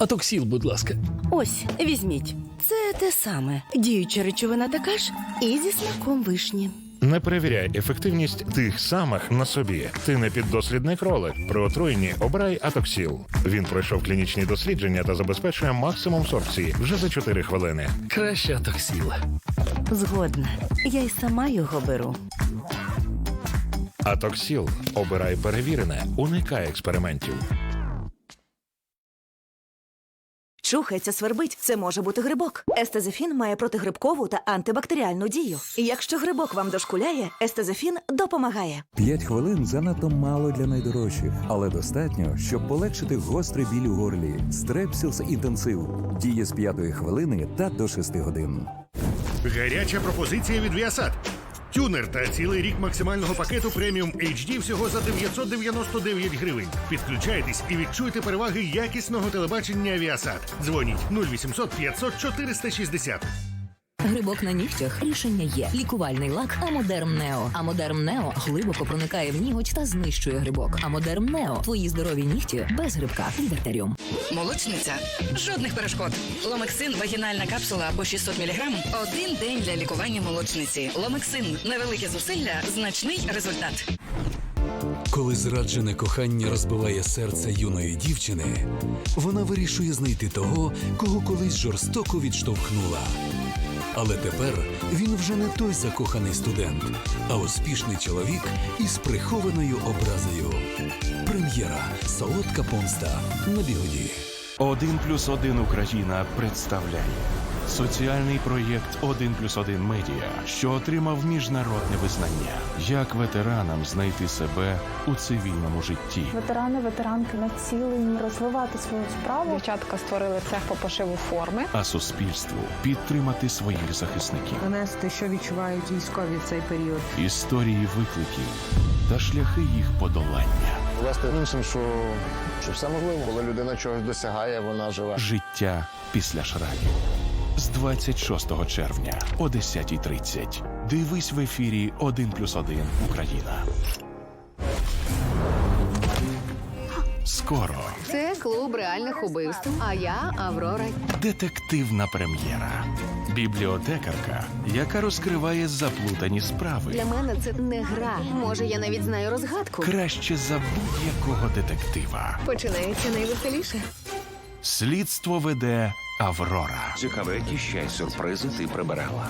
Атоксіл, будь ласка. Ось, візьміть. Це те саме. Діюча речовина така ж і зі смаком вишні. Не перевіряй ефективність тих самих на собі. Ти не піддослідний кролик. При отруєнні обирай Атоксіл. Він пройшов клінічні дослідження та забезпечує максимум сорбції вже за 4 хвилини. Краще атоксіл. Згодна. Я й сама його беру. Атоксіл. Обирай перевірене. Уникай експериментів. Чухається, свербить. Це може бути грибок. Естезефін має протигрибкову та антибактеріальну дію. І якщо грибок вам дошкуляє, естезефін допомагає. П'ять хвилин занадто мало для найдорожчих, але достатньо, щоб полегшити гострий біль у горлі. Стрепсілс інтенсив діє з п'ятої хвилини та до шести годин. Гаряча пропозиція від Viasat. Тюнер та цілий рік максимального пакету преміум HD всього за 999 гривень. Підключайтесь і відчуйте переваги якісного телебачення Viasat. Дзвоніть 0800 500 460. Грибок на нігтях рішення є. Лікувальний лак Амодерм Нео. Амодерм Нео глибоко проникає в ніготь та знищує грибок. Амодерм Нео твої здорові нігті без грибка. Лібертеріум. Молочниця. Жодних перешкод. Ломексин вагінальна капсула по 600 мг. Один день для лікування молочниці. Ломексин невелике зусилля, значний результат. Коли зраджене кохання розбиває серце юної дівчини, вона вирішує знайти того, кого колись жорстоко відштовхнула. Але тепер він вже не той закоханий студент, а успішний чоловік із прихованою образою. Прем'єра Солодка помста на бігоді. Один плюс один Україна представляє соціальний проєкт Один плюс один медіа, що отримав міжнародне визнання. Як ветеранам знайти себе у цивільному житті? Ветерани, ветеранки націлені розвивати свою справу. Дівчатка створили цех по пошиву форми. А суспільству підтримати своїх захисників. Донести, що відчувають військові в цей період. Історії викликів та шляхи їх подолання. Власне іншим, що, що все можливо, коли людина чогось досягає, вона живе. Життя після шрамів. З 26 червня о 10.30. Дивись в ефірі 1 плюс 1 Україна. Скоро Це клуб реальних убивств. А я Аврора. детективна прем'єра. Бібліотекарка, яка розкриває заплутані справи. Для мене це не гра. Може, я навіть знаю розгадку. Краще за будь-якого детектива. Починається найвеселіше. Слідство веде Аврора. Цікаво, які ще й сюрпризи ти прибирала.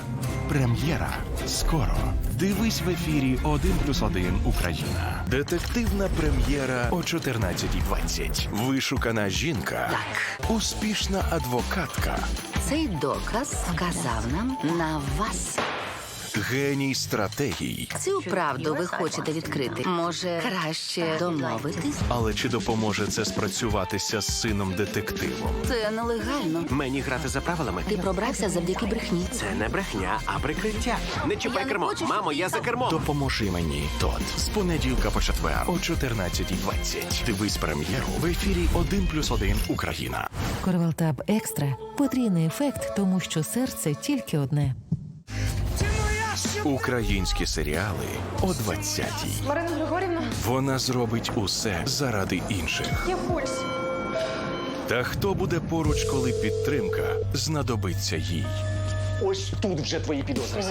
Прем'єра скоро. Дивись в ефірі 1 плюс 1 Україна. Детективна прем'єра о 14.20. Вишукана жінка. Так. Успішна адвокатка. Цей доказ вказав нам на вас. Геній стратегій. Цю правду ви хочете відкрити. Може, краще домовитись? Але чи допоможе це спрацюватися з сином детективом? Це нелегально. Мені грати за правилами. Ти пробрався завдяки брехні. Це не брехня, а прикриття. Не чіпай кермо. Мамо, я за кермо. Допоможи мені тот з понеділка по четвер о 14.20. Дивись прем'єру в ефірі 1 плюс 1 Україна. Корвалтаб екстра потрійний ефект, тому що серце тільки одне. Українські серіали о 20-й. Марина Григорівна, Вона зробить усе заради інших. я пульс. Та хто буде поруч, коли підтримка знадобиться їй? Ось тут вже твої підозри.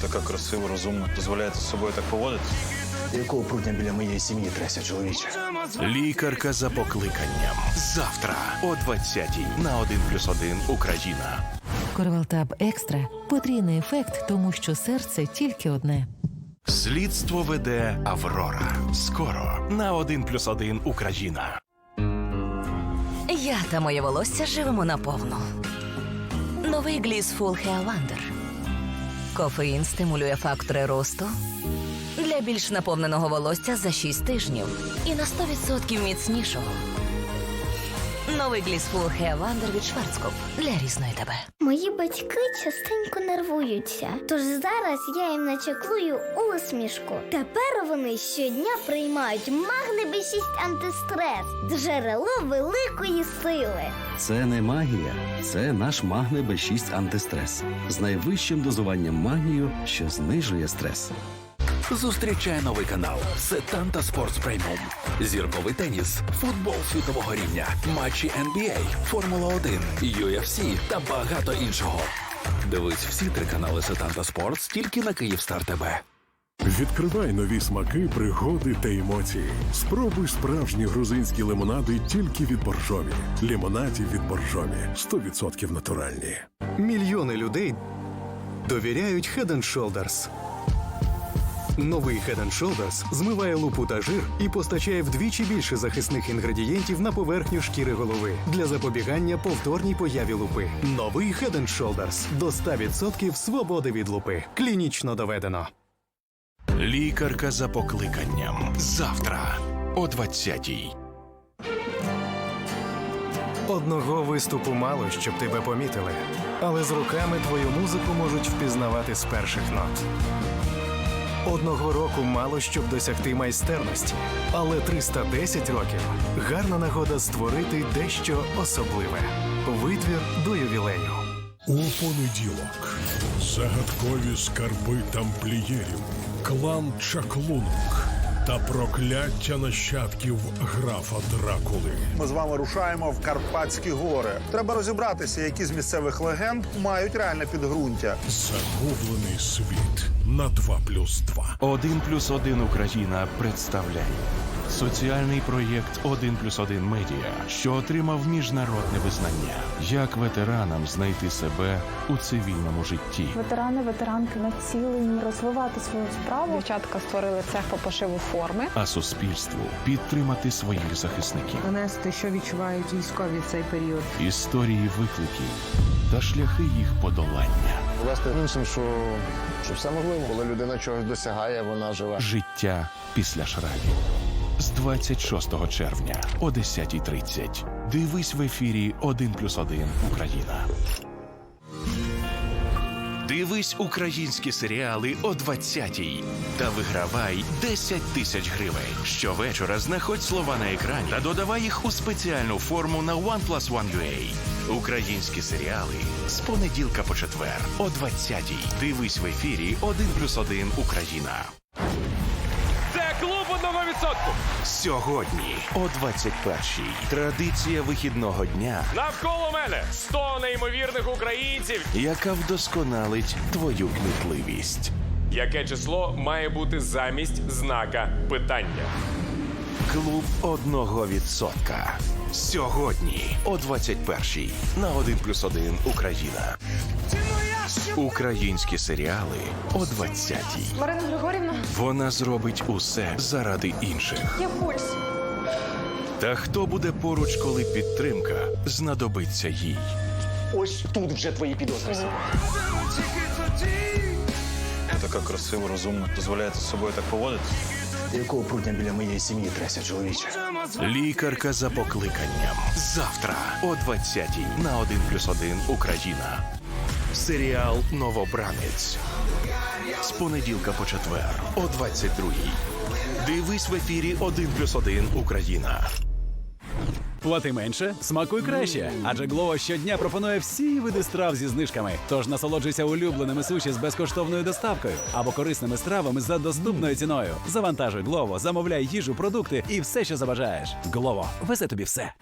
Така красива, розумна, дозволяєте з собою так поводитись? Якого прутня біля моєї сім'ї треся, чоловіче? Лікарка за покликанням. Завтра о 20-й на 1 плюс 1 Україна. Корвалтаб екстра потрійний ефект, тому що серце тільки одне. Слідство веде Аврора. Скоро на 1 плюс 1 Україна. Я та моє волосся живемо наповну. Новий Gliss Full Hair Wonder. Кофеїн стимулює фактори росту для більш наповненого волосся за 6 тижнів і на 100% міцнішого. Новий Gliss Full Hair від Schwarzkopf для різної тебе. Мої батьки частенько нервуються, тож зараз я їм начеклую усмішку. Тепер вони щодня приймають магне B6 антистрес, джерело великої сили. Це не магія, це наш Магне Б6 антистрес з найвищим дозуванням магнію, що знижує стрес. Зустрічай новий канал Сетанта Спортс Преміум. Зірковий теніс, футбол світового рівня, матчі NBA, Формула 1, UFC та багато іншого. Дивись всі три канали Сетанта Спортс тільки на Київстар ТБ. Відкривай нові смаки, пригоди та емоції. Спробуй справжні грузинські лимонади тільки від боржомі. Лімонаді від боржомі 100% натуральні. Мільйони людей довіряють Head and Shoulders. Новий Head and Shoulders змиває лупу та жир і постачає вдвічі більше захисних інгредієнтів на поверхню шкіри голови для запобігання повторній появі лупи. Новий Head and Shoulders до 100% свободи від лупи. Клінічно доведено. Лікарка за покликанням. Завтра о 20-й. Одного виступу мало, щоб тебе помітили, але з руками твою музику можуть впізнавати з перших нот. Одного року мало, щоб досягти майстерності, але 310 років гарна нагода створити дещо особливе. Витвір до ювілею. У понеділок загадкові скарби тамплієрів, клан Чаклунок та прокляття нащадків графа Дракули. Ми з вами рушаємо в Карпатські гори. Треба розібратися, які з місцевих легенд мають реальне підґрунтя. Загублений світ на 2 плюс 2. 1 плюс 1 Україна представляє соціальний проєкт 1 плюс 1 медіа, що отримав міжнародне визнання. Як ветеранам знайти себе у цивільному житті? Ветерани, ветеранки націлені розвивати свою справу. Дівчатка створили цех по пошиву форми. А суспільству підтримати своїх захисників. Донести, що відчувають військові в цей період. Історії викликів та шляхи їх подолання. Довести іншим, що, що все можливо. Коли людина чогось досягає, вона живе. Життя після шрамів. З 26 червня о 10.30. Дивись в ефірі 1 плюс 1 Україна. Дивись українські серіали о 20-й та вигравай 10 тисяч гривень. Щовечора знаходь слова на екрані та додавай їх у спеціальну форму на OnePlus One UA. Українські серіали з понеділка по четвер о 20-й. Дивись в ефірі 1 плюс 1 Україна. Це клуб одного відсотку. Сьогодні о 21-й. Традиція вихідного дня, Навколо мене 100 неймовірних українців. яка вдосконалить твою кмітливість. Яке число має бути замість знака питання? Клуб одного відсотка. Сьогодні о 21-й на 1 плюс 1 Україна. Українські серіали о 20-й. Марина Григорівна, Вона зробить усе заради інших. я пульс. Та хто буде поруч, коли підтримка знадобиться їй? Ось тут вже твої підозри. Така красива, розумна. Дозволяєте з собою так поводитись? Якого прутня біля моєї сім'ї треся, чоловіче? Лікарка за покликанням. Завтра о 20-й на 1 плюс 1 Україна. Серіал Новобранець. З понеділка по четвер о 22-й. Дивись в ефірі 1 плюс 1 Україна. Плати менше, смакуй краще. Адже Глова щодня пропонує всі види страв зі знижками. Тож насолоджуйся улюбленими суші з безкоштовною доставкою або корисними стравами за доступною ціною. Завантажуй Глово, замовляй їжу, продукти і все, що забажаєш. Глово везе тобі все.